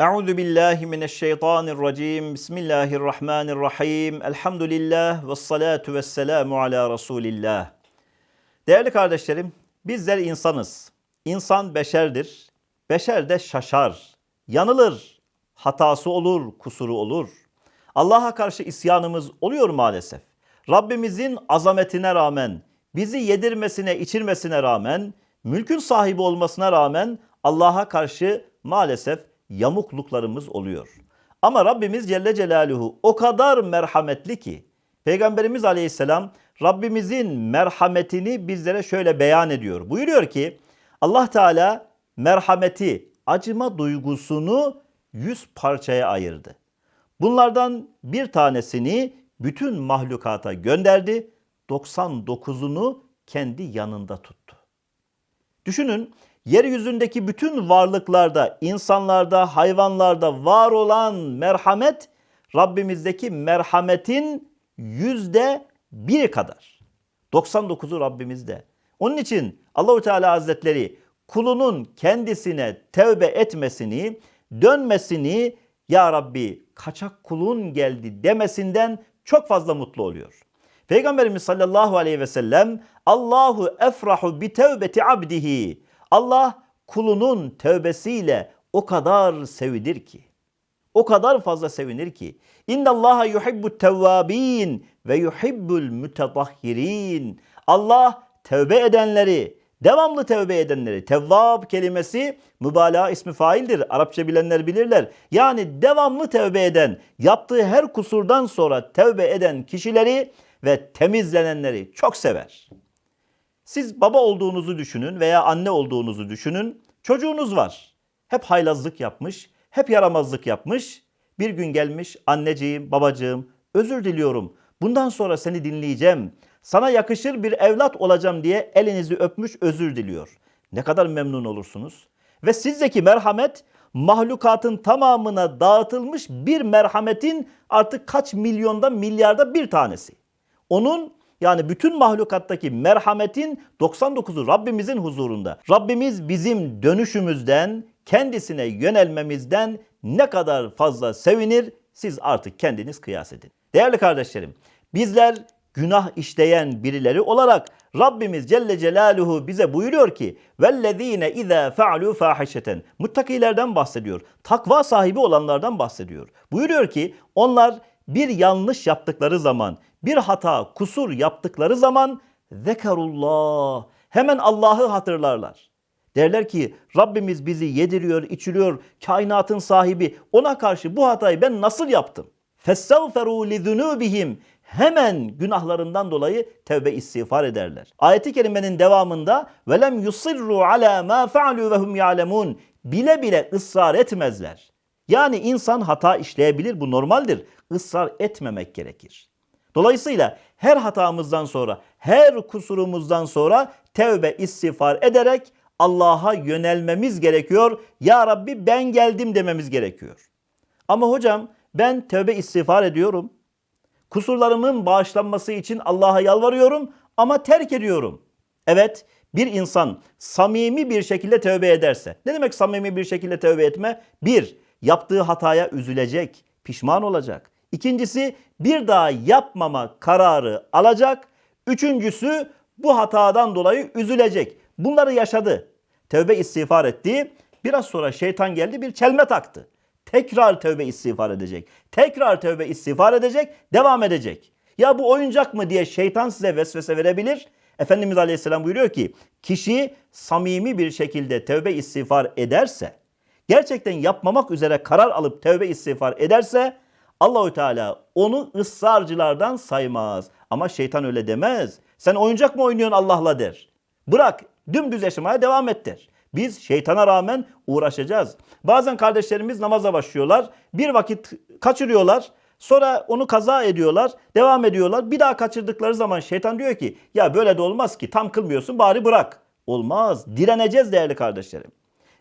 Euzu billahi mineşşeytanirracim. Bismillahirrahmanirrahim. Elhamdülillah ve salatu ve selamu ala Resulillah. Değerli kardeşlerim, bizler insanız. İnsan beşerdir. Beşer de şaşar, yanılır, hatası olur, kusuru olur. Allah'a karşı isyanımız oluyor maalesef. Rabbimizin azametine rağmen, bizi yedirmesine, içirmesine rağmen, mülkün sahibi olmasına rağmen Allah'a karşı maalesef yamukluklarımız oluyor. Ama Rabbimiz Celle Celaluhu o kadar merhametli ki Peygamberimiz Aleyhisselam Rabbimizin merhametini bizlere şöyle beyan ediyor. Buyuruyor ki Allah Teala merhameti, acıma duygusunu yüz parçaya ayırdı. Bunlardan bir tanesini bütün mahlukata gönderdi. 99'unu kendi yanında tuttu. Düşünün yeryüzündeki bütün varlıklarda, insanlarda, hayvanlarda var olan merhamet Rabbimizdeki merhametin yüzde biri kadar. 99'u Rabbimizde. Onun için Allahu Teala Hazretleri kulunun kendisine tevbe etmesini, dönmesini ya Rabbi kaçak kulun geldi demesinden çok fazla mutlu oluyor. Peygamberimiz sallallahu aleyhi ve sellem Allahu efrahu bi tevbeti abdihi. Allah kulunun tövbesiyle o kadar sevinir ki. O kadar fazla sevinir ki. İnna Allaha yuhibbu tevvabin ve yuhibbul mutatahhirin. Allah tövbe edenleri, devamlı tövbe edenleri. Tevvab kelimesi mübalağa ismi faildir. Arapça bilenler bilirler. Yani devamlı tövbe eden, yaptığı her kusurdan sonra tövbe eden kişileri ve temizlenenleri çok sever. Siz baba olduğunuzu düşünün veya anne olduğunuzu düşünün. Çocuğunuz var. Hep haylazlık yapmış, hep yaramazlık yapmış. Bir gün gelmiş anneciğim, babacığım özür diliyorum. Bundan sonra seni dinleyeceğim. Sana yakışır bir evlat olacağım diye elinizi öpmüş özür diliyor. Ne kadar memnun olursunuz. Ve sizdeki merhamet mahlukatın tamamına dağıtılmış bir merhametin artık kaç milyonda milyarda bir tanesi. Onun yani bütün mahlukattaki merhametin 99'u Rabbimizin huzurunda. Rabbimiz bizim dönüşümüzden, kendisine yönelmemizden ne kadar fazla sevinir siz artık kendiniz kıyas edin. Değerli kardeşlerim, bizler günah işleyen birileri olarak Rabbimiz Celle Celaluhu bize buyuruyor ki vellezine izâ fe'alû fâhişeten muttakilerden bahsediyor. Takva sahibi olanlardan bahsediyor. Buyuruyor ki onlar bir yanlış yaptıkları zaman, bir hata, kusur yaptıkları zaman zekerullah hemen Allah'ı hatırlarlar. Derler ki Rabbimiz bizi yediriyor, içiriyor, kainatın sahibi. Ona karşı bu hatayı ben nasıl yaptım? Festağferu li zunubihim. Hemen günahlarından dolayı tevbe istiğfar ederler. Ayeti kerimenin devamında velem yusirru ala ma fa'alu ve hum ya'lemun. Bile bile ısrar etmezler. Yani insan hata işleyebilir bu normaldir. Israr etmemek gerekir. Dolayısıyla her hatamızdan sonra, her kusurumuzdan sonra tevbe istiğfar ederek Allah'a yönelmemiz gerekiyor. Ya Rabbi ben geldim dememiz gerekiyor. Ama hocam ben tövbe istiğfar ediyorum. Kusurlarımın bağışlanması için Allah'a yalvarıyorum ama terk ediyorum. Evet bir insan samimi bir şekilde tövbe ederse. Ne demek samimi bir şekilde tövbe etme? Bir, yaptığı hataya üzülecek, pişman olacak. İkincisi bir daha yapmama kararı alacak. Üçüncüsü bu hatadan dolayı üzülecek. Bunları yaşadı. Tövbe istiğfar etti. Biraz sonra şeytan geldi bir çelme taktı. Tekrar tövbe istiğfar edecek. Tekrar tövbe istiğfar edecek, devam edecek. Ya bu oyuncak mı diye şeytan size vesvese verebilir. Efendimiz Aleyhisselam buyuruyor ki kişi samimi bir şekilde tövbe istiğfar ederse, gerçekten yapmamak üzere karar alıp tövbe istiğfar ederse Allahü Teala onu ısrarcılardan saymaz. Ama şeytan öyle demez. Sen oyuncak mı oynuyorsun Allah'la der. Bırak dümdüz yaşamaya devam et der. Biz şeytana rağmen uğraşacağız. Bazen kardeşlerimiz namaza başlıyorlar. Bir vakit kaçırıyorlar. Sonra onu kaza ediyorlar. Devam ediyorlar. Bir daha kaçırdıkları zaman şeytan diyor ki ya böyle de olmaz ki tam kılmıyorsun bari bırak. Olmaz. Direneceğiz değerli kardeşlerim.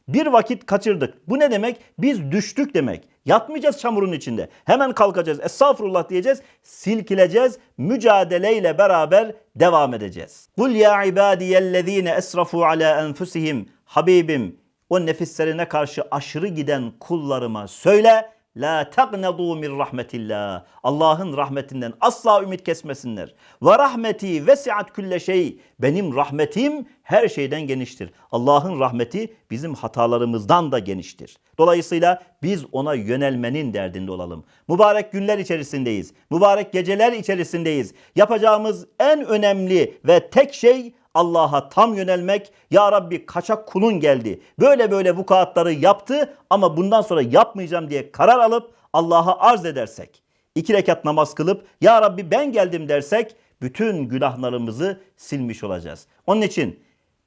Bir vakit kaçırdık. Bu ne demek? Biz düştük demek. Yatmayacağız çamurun içinde. Hemen kalkacağız. Estağfurullah diyeceğiz. Silkileceğiz. Mücadeleyle beraber devam edeceğiz. Kul ya ibadiyellezine esrafu ala enfusihim. Habibim o nefislerine karşı aşırı giden kullarıma söyle La taqnadu min rahmetillah. Allah'ın rahmetinden asla ümit kesmesinler. Ve rahmeti vesiat külle şey. Benim rahmetim her şeyden geniştir. Allah'ın rahmeti bizim hatalarımızdan da geniştir. Dolayısıyla biz ona yönelmenin derdinde olalım. Mübarek günler içerisindeyiz. Mübarek geceler içerisindeyiz. Yapacağımız en önemli ve tek şey Allah'a tam yönelmek. Ya Rabbi kaçak kulun geldi. Böyle böyle vukuatları yaptı ama bundan sonra yapmayacağım diye karar alıp Allah'a arz edersek. iki rekat namaz kılıp Ya Rabbi ben geldim dersek bütün günahlarımızı silmiş olacağız. Onun için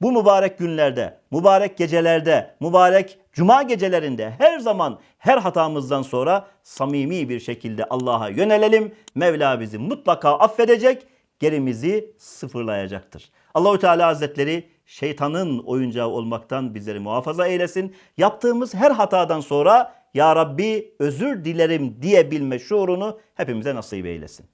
bu mübarek günlerde, mübarek gecelerde, mübarek cuma gecelerinde her zaman her hatamızdan sonra samimi bir şekilde Allah'a yönelelim. Mevla bizi mutlaka affedecek, gerimizi sıfırlayacaktır. Allahü Teala Hazretleri şeytanın oyuncağı olmaktan bizleri muhafaza eylesin. Yaptığımız her hatadan sonra Ya Rabbi özür dilerim diyebilme şuurunu hepimize nasip eylesin.